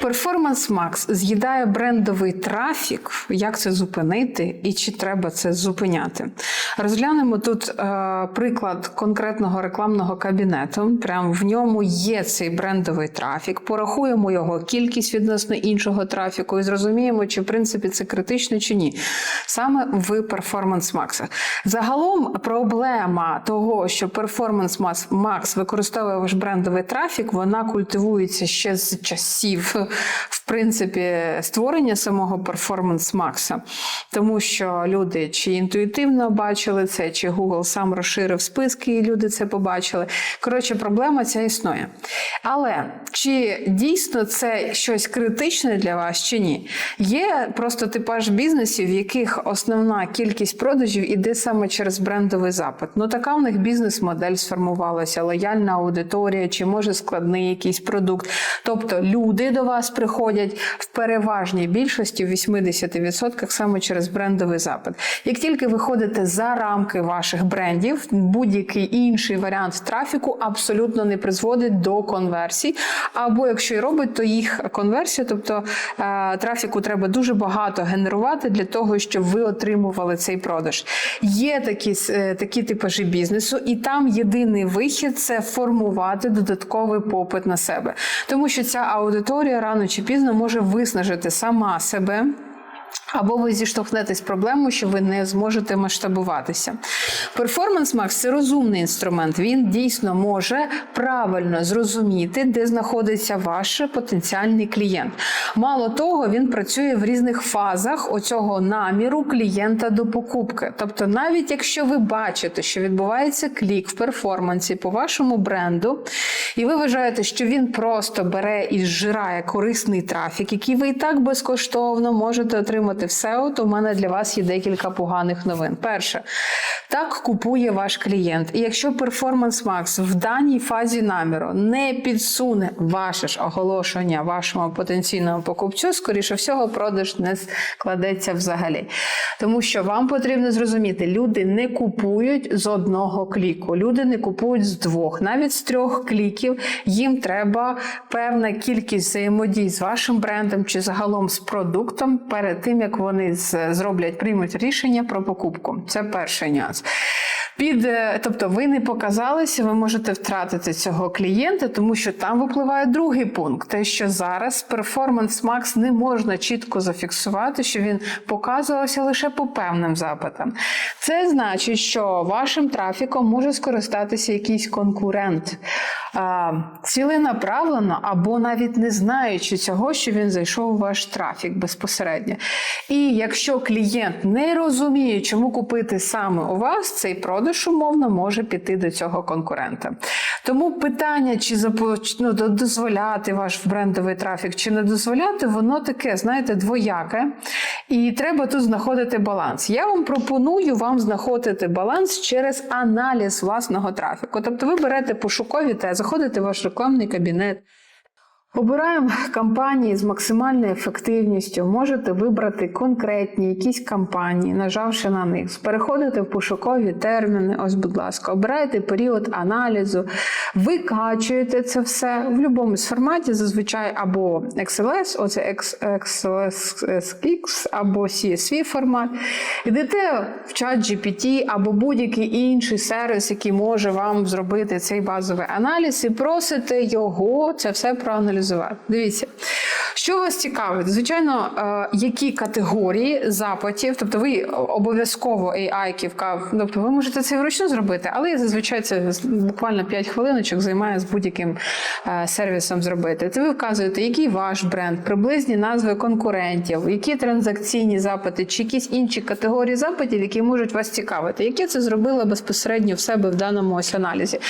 Performance Max з'їдає брендовий трафік. Як це зупинити і чи треба це зупиняти? Розглянемо тут е, приклад конкретного рекламного кабінету. Прямо в ньому є цей брендовий трафік. Порахуємо його кількість відносно іншого трафіку і зрозуміємо, чи в принципі це критично чи ні. Саме в Performance Max. Загалом проблема того, що Performance Max використовує ваш брендовий трафік, вона культивується ще з часів в принципі створення самого перформанс Макса, тому що люди чи інтуїтивно бачили це, чи Google сам розширив списки, і люди це побачили. Коротше, проблема ця існує. Але чи дійсно це щось критичне для вас, чи ні? Є просто типаж бізнесів, в яких основна кількість продажів іде саме через брендовий запит. Ну така в них бізнес-модель сформувалася, лояльна аудиторія, чи може складний якийсь продукт. Тобто люди до вас приходять в переважній більшості, в 80% саме через брендовий запит. Як тільки ви ходите за рамки ваших брендів, будь-який інший варіант трафіку абсолютно не призводить до конверсій. Або якщо і робить, то їх конверсія, тобто е, трафіку треба дуже багато генерувати для того, щоб ви отримували цей продаж. Є такі, е, такі типажі бізнесу, і там єдиний вихід це формувати додатковий попит на себе, тому що ця аудиторія рано чи пізно може виснажити сама себе. Або ви зіштовхнетесь з проблемою, що ви не зможете масштабуватися. Performance Max – це розумний інструмент. Він дійсно може правильно зрозуміти, де знаходиться ваш потенціальний клієнт. Мало того, він працює в різних фазах оцього наміру клієнта до покупки. Тобто, навіть якщо ви бачите, що відбувається клік в перформансі по вашому бренду, і ви вважаєте, що він просто бере і зжирає корисний трафік, який ви і так безкоштовно можете отримати в SEO, то в мене для вас є декілька поганих новин. Перше, так купує ваш клієнт. І якщо Performance Max в даній фазі наміру не підсуне ваше ж оголошення вашому потенційному покупцю, скоріше всього, продаж не складеться взагалі. Тому що вам потрібно зрозуміти, люди не купують з одного кліку, люди не купують з двох, навіть з трьох кліків. Їм треба певна кількість взаємодій з вашим брендом чи загалом з продуктом перед тим, як вони зроблять, приймуть рішення про покупку. Це перший нюанс. Під, тобто ви не показалися, ви можете втратити цього клієнта, тому що там випливає другий пункт: те, що зараз Performance Max не можна чітко зафіксувати, що він показувався лише по певним запитам. Це значить, що вашим трафіком може скористатися якийсь конкурент. Ціленаправлено або навіть не знаючи цього, що він зайшов у ваш трафік безпосередньо. І якщо клієнт не розуміє, чому купити саме у вас, цей продаж умовно може піти до цього конкурента. Тому питання, чи ну, дозволяти ваш брендовий трафік, чи не дозволяти, воно таке, знаєте, двояке. І треба тут знаходити баланс. Я вам пропоную вам знаходити баланс через аналіз власного трафіку. Тобто ви берете пошукові тези, заходите в ваш рекламний кабінет. Обираємо кампанії з максимальною ефективністю. Можете вибрати конкретні якісь кампанії, нажавши на них. Переходите в пошукові терміни. Ось, будь ласка, обираєте період аналізу, викачуєте це все в будь-якому форматі, зазвичай або XLS, оце XLSX, або CSV формат. Йдете в чат GPT або будь-який інший сервіс, який може вам зробити цей базовий аналіз, і просите його це все проаналізувати аналізувати. Дивіться, що вас цікавить? Звичайно, е, які категорії запитів, тобто ви обов'язково AI, тобто ви можете це вручну зробити, але зазвичай це буквально 5 хвилиночок займає з будь-яким е, сервісом зробити. Це ви вказуєте, який ваш бренд, приблизні назви конкурентів, які транзакційні запити, чи якісь інші категорії запитів, які можуть вас цікавити, які це зробили безпосередньо в себе в даному ось аналізі.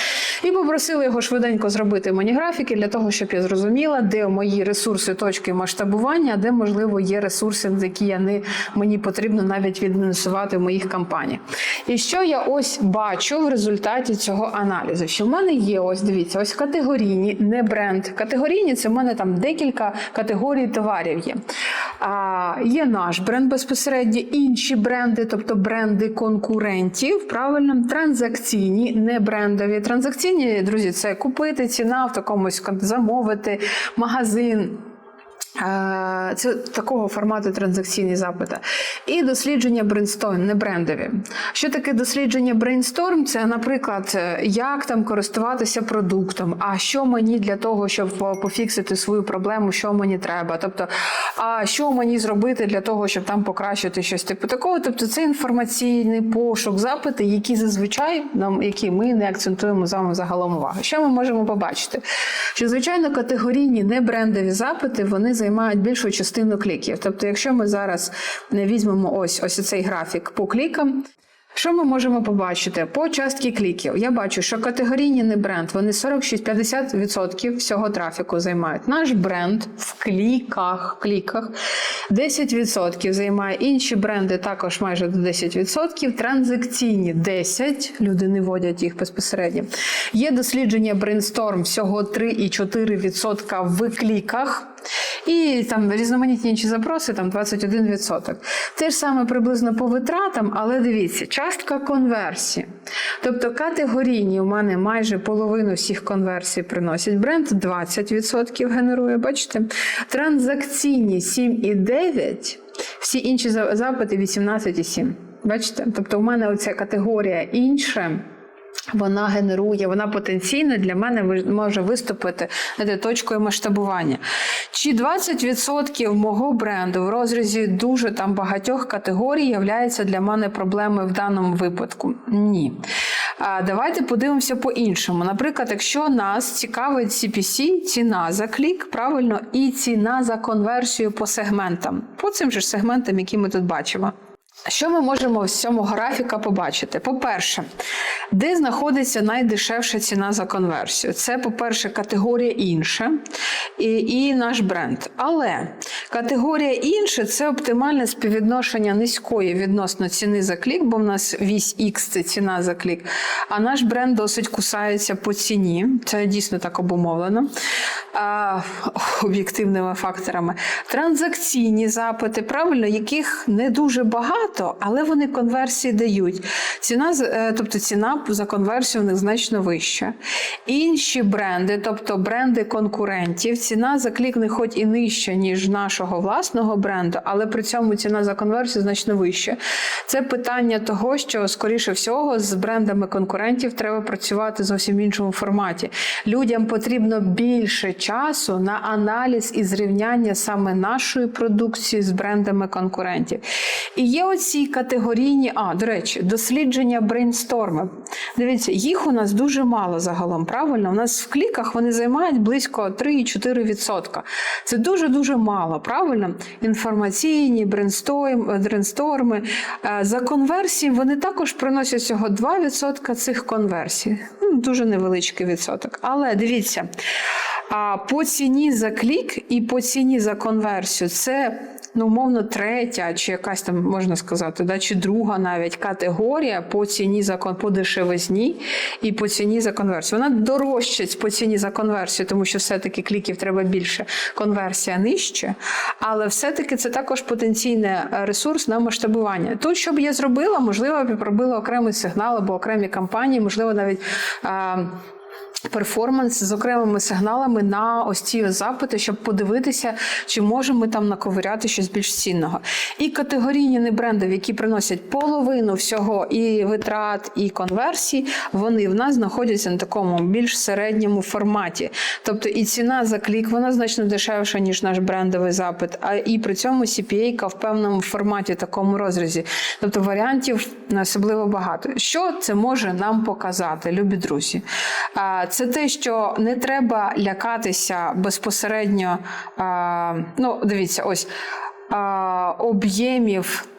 І попросили його швиденько зробити мені графіки для того, щоб я зрозуміла, де мої ресурси точки масштабування, де можливо є ресурси, які я не мені потрібно навіть відмінусувати в моїх кампаніях. І що я ось бачу в результаті цього аналізу? Що в мене є ось дивіться, ось категорійні, не бренд. Категорійні це в мене там декілька категорій товарів є. А, Є наш бренд безпосередньо, інші бренди, тобто бренди конкурентів, правильно, транзакційні, не брендові. Транзакційні, друзі, це купити ціна в такомусь замовити магазин. Е, Це такого формату транзакційні запити. І дослідження Brainstorm, не брендові. Що таке дослідження Brainstorm? Це, наприклад, е, як там користуватися продуктом, а що мені для того, щоб пофіксити свою проблему, що мені треба. Тобто, а що мені зробити для того, щоб там покращити щось типу такого. Тобто, це інформаційний пошук, запити, які зазвичай нам, які ми не акцентуємо з вами загалом увагу. Що ми можемо побачити? Що звичайно категорійні небрендові запити вони займають більшу частину кліків. Тобто, якщо ми зараз візьмемо ось ось цей графік по клікам. Що ми можемо побачити по частки кліків? Я бачу, що категорійні не бренд, вони 46-50% всього трафіку займають. Наш бренд в кліках, кліках 10% займає інші бренди також майже до 10%, транзакційні 10%, люди не вводять їх безпосередньо. Є дослідження Brainstorm всього 3,4% в кліках. І там різноманітні інші запроси, там 21%. Те ж саме приблизно по витратам, але дивіться, частка конверсії. Тобто категорійні у мене майже половину всіх конверсій приносять бренд, 20% генерує, бачите? Транзакційні 7,9%, всі інші запити 18,7%. Бачите? Тобто у мене оця категорія інше. Вона генерує, вона потенційно для мене може виступити знаєте, точкою масштабування. Чи 20% мого бренду в розрізі дуже там багатьох категорій являється для мене проблемою в даному випадку? Ні. А, давайте подивимося по-іншому. Наприклад, якщо нас цікавить CPC, ціна за клік, правильно, і ціна за конверсію по сегментам, по цим же ж сегментам, які ми тут бачимо. Що ми можемо з цього графіка побачити? По-перше, де знаходиться найдешевша ціна за конверсію? Це, по-перше, категорія інше і, і наш бренд. Але категорія інше це оптимальне співвідношення низької відносно ціни за клік, бо в нас вісь X це ціна за клік. А наш бренд досить кусається по ціні. Це дійсно так обумовлено. А, об'єктивними факторами. Транзакційні запити, правильно, яких не дуже багато, але вони конверсії дають. Ціна, е, тобто ціна за конверсію в них значно вища. Інші бренди, тобто бренди конкурентів, ціна за клік не хоч і нижча, ніж нашого власного бренду, але при цьому ціна за конверсію значно вища. Це питання того, що, скоріше всього, з брендами конкурентів треба працювати зовсім в іншому форматі. Людям потрібно більше часу на аналіз і зрівняння саме нашої продукції з брендами конкурентів. І є оці категорійні, а, до речі, дослідження брейнсторми. Дивіться, їх у нас дуже мало загалом, правильно? У нас в кліках вони займають близько 3-4%. Це дуже-дуже мало, правильно? Інформаційні, брейнсторм- брейнсторми. Е, За конверсії вони також приносять всього 2% цих конверсій. Ну, Дуже невеличкий відсоток. Але дивіться, по ціні за клік і по ціні за конверсію це ну, умовно, третя, чи якась там можна сказати, да, чи друга навіть категорія по ціні закон по дешевизні і по ціні за конверсію. Вона дорожчать по ціні за конверсію, тому що все-таки кліків треба більше, конверсія нижче. Але все-таки це також потенційний ресурс на масштабування. Тут, що б я зробила, можливо, б робила окремий сигнал або окремі кампанії, можливо, навіть. Перформанс з окремими сигналами на ось ці запити, щоб подивитися, чи можемо ми там наковиряти щось більш цінного. І категорійні не брендів, які приносять половину всього і витрат, і конверсій, вони в нас знаходяться на такому більш середньому форматі. Тобто і ціна за клік вона значно дешевша, ніж наш брендовий запит, а і при цьому CPA в певному форматі, такому розрізі. Тобто варіантів не особливо багато. Що це може нам показати, любі друзі? Це те, що не треба лякатися безпосередньо. Ну, дивіться, ось об'ємів.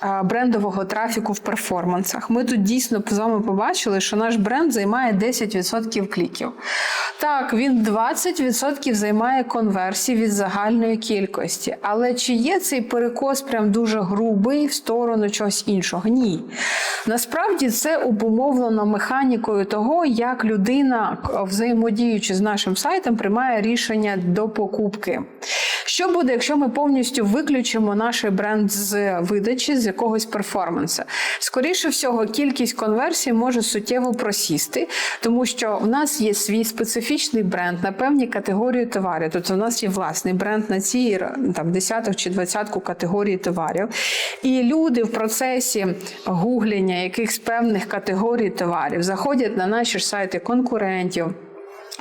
А, Брендового трафіку в перформансах. Ми тут дійсно з вами побачили, що наш бренд займає 10% кліків. Так, він 20% займає конверсії від загальної кількості. Але чи є цей перекос прям дуже грубий в сторону чогось іншого? Ні. Насправді це обумовлено механікою того, як людина, взаємодіючи з нашим сайтом, приймає рішення до покупки. Що буде, якщо ми повністю виключимо наш бренд з видачі з якогось перформансу? Скоріше всього, кількість конверсій може суттєво просісти, тому що в нас є свій специфічний бренд на певні категорії товарів. Тобто, у нас є власний бренд на ці там десяток чи двадцятку категорій товарів. І люди в процесі гуглення якихось певних категорій товарів заходять на наші ж сайти конкурентів.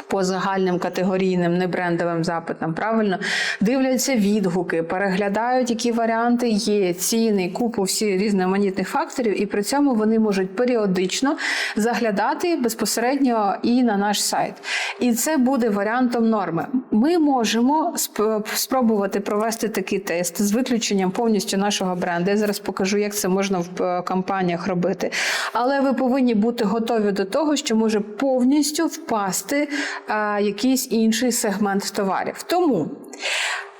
По загальним категорійним небрендовим запитам, правильно дивляться відгуки, переглядають, які варіанти є, ціни, купу всі різноманітних факторів, і при цьому вони можуть періодично заглядати безпосередньо і на наш сайт. І це буде варіантом норми. Ми можемо сп- спробувати провести такий тест з виключенням повністю нашого бренду. Я зараз покажу, як це можна в е, кампаніях робити. Але ви повинні бути готові до того, що може повністю впасти якийсь інший сегмент товарів. Тому.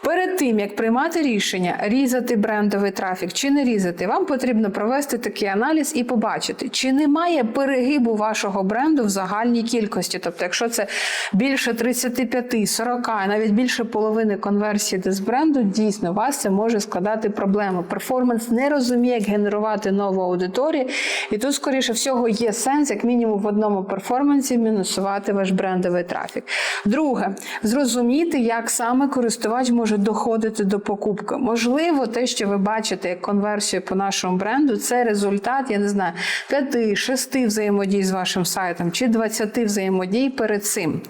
Перед тим як приймати рішення різати брендовий трафік чи не різати, вам потрібно провести такий аналіз і побачити, чи немає перегибу вашого бренду в загальній кількості. Тобто, якщо це більше 35, 40, навіть більше половини конверсії з бренду, дійсно вас це може складати проблеми. Перформанс не розуміє, як генерувати нову аудиторію, і тут, скоріше всього, є сенс, як мінімум, в одному перформансі мінусувати ваш брендовий трафік. Друге, зрозуміти, як саме користувач може доходити до покупки. Можливо, те, що ви бачите як конверсію по нашому бренду, це результат, я не знаю, 5-6 взаємодій з вашим сайтом чи 20 взаємодій перед цим.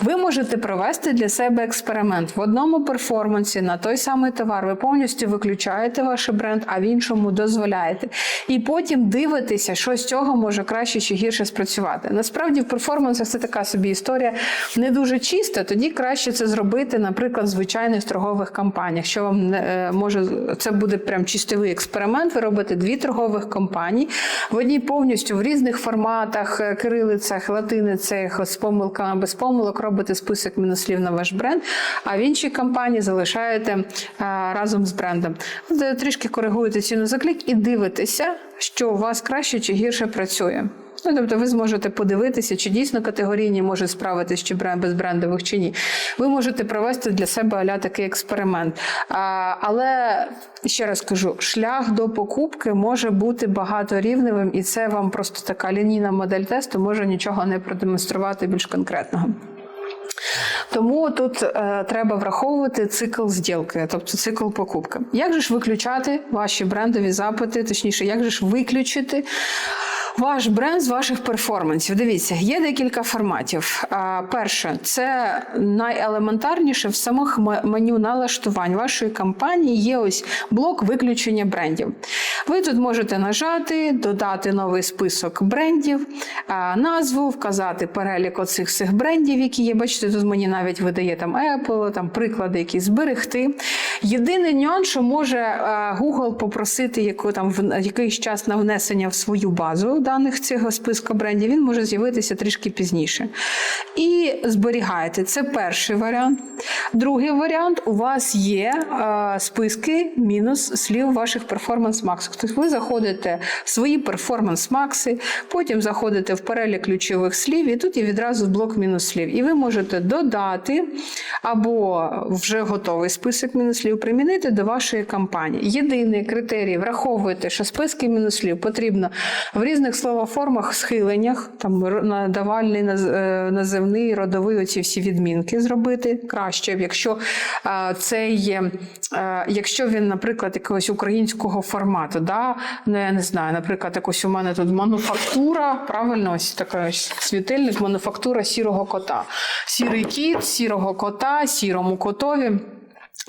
Ви можете провести для себе експеримент в одному перформансі на той самий товар. Ви повністю виключаєте ваш бренд, а в іншому дозволяєте. І потім дивитеся, що з цього може краще чи гірше спрацювати. Насправді, в перформансах це така собі історія не дуже чиста. Тоді краще це зробити, наприклад, в звичайних торгових кампаніях. Що вам не е, може це буде прям чистовий експеримент. Ви робите дві торгових кампанії в одній повністю в різних форматах, е, кирилицях, латиницях, з помилками, без помилок робите список мінуслів на ваш бренд, а в іншій кампанії залишаєте е, разом з брендом. От, Трішки коригуєте ціну за клік і дивитеся, що у вас краще чи гірше працює. Ну, тобто ви зможете подивитися, чи дійсно категорійні можуть справитись чи без брендових чи ні. Ви можете провести для себе аля такий експеримент. А, але ще раз кажу: шлях до покупки може бути багаторівневим, і це вам просто така лінійна модель тесту може нічого не продемонструвати більш конкретного. Тому тут е, треба враховувати цикл зділки, тобто цикл покупки. Як же ж виключати ваші брендові запити, точніше, як же ж виключити ваш бренд з ваших перформансів? Дивіться, є декілька форматів. Перше, це найелементарніше в самих меню налаштувань вашої кампанії є ось блок виключення брендів. Ви тут можете нажати, додати новий список брендів, назву, вказати перелік оцих всіх брендів, які є. Бачите, тут мені навіть видає там Apple, там приклади, які зберегти. Єдиний нюанс, що може е, Google попросити яку там в якийсь час на внесення в свою базу даних цього списку брендів, він може з'явитися трішки пізніше. І зберігаєте. Це перший варіант. Другий варіант у вас є е, списки мінус слів ваших перформанс-максів. Тобто ви заходите в свої перформанс-макси, потім заходите в перелік ключових слів, і тут є відразу блок мінус слів. І ви можете додати або вже готовий список мінуслів примінити до вашої кампанії. Єдиний критерій враховуйте, що списки мінуслів потрібно в різних словоформах, схиленнях, там надавальний, е, називний, родовий, оці всі відмінки зробити краще, якщо е, це є, е, якщо він, наприклад, якогось українського формату, да? ну, я не знаю, наприклад, якось у мене тут мануфактура, правильно, ось така світильник, мануфактура сірого кота. Сірий кіт, сірого кота, сірому котові.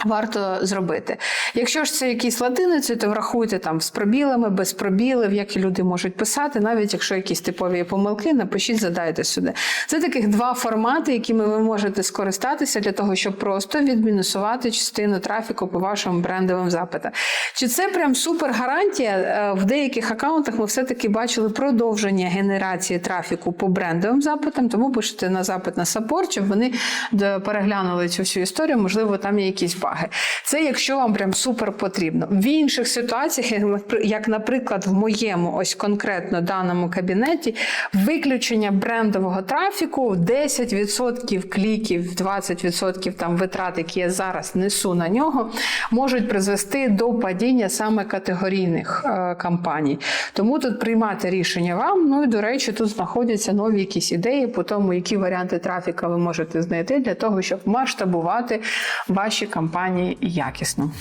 Варто зробити. Якщо ж це якісь латиниці, то врахуйте там з пробілами, без пробілів, як люди можуть писати, навіть якщо якісь типові помилки, напишіть, задайте сюди. Це таких два формати, якими ви можете скористатися для того, щоб просто відмінусувати частину трафіку по вашим брендовим запитам. Чи це прям супер гарантія? Е, В деяких аккаунтах ми все-таки бачили продовження генерації трафіку по брендовим запитам, тому пишете на запит на саппорт, щоб вони переглянули цю всю історію. Можливо, там є якісь. Уваги. Це якщо вам прям супер потрібно. В інших ситуаціях, як, наприклад, в моєму ось конкретно даному кабінеті, виключення брендового трафіку 10% кліків, 20% там витрат, які я зараз несу на нього, можуть призвести до падіння саме категорійних е, кампаній. Тому тут приймати рішення вам. Ну і до речі, тут знаходяться нові якісь ідеї по тому, які варіанти трафіка ви можете знайти для того, щоб масштабувати ваші кампанії якісно.